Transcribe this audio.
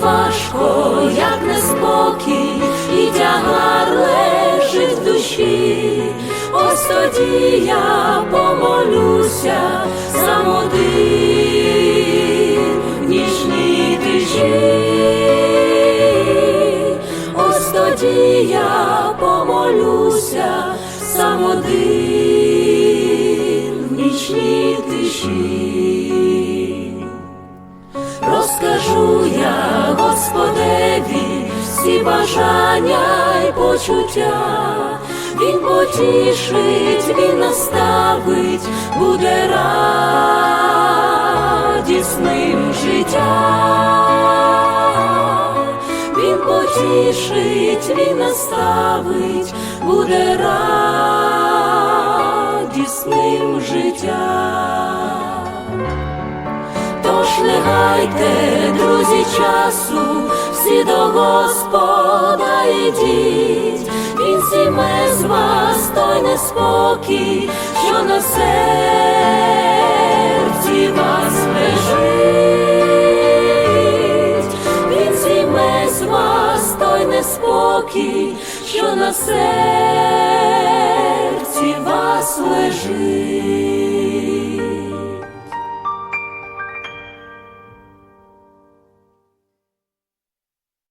важко, як неспокій, і тягар лежить в душі. Ось тоді я помолюся сам один в тиші. Ось тоді я помолюся сам один в тиші. Всі бажання й почуття, Він потішить, він наставить, буде радісним життя. Він потішить, він наставить, буде радісним життя. Не друзі, часу, всі до Господа йдіть, Він зіме з вас той неспокій, що на серці вас лежить, Він зіме з вас той неспокій, що на серці вас лежить.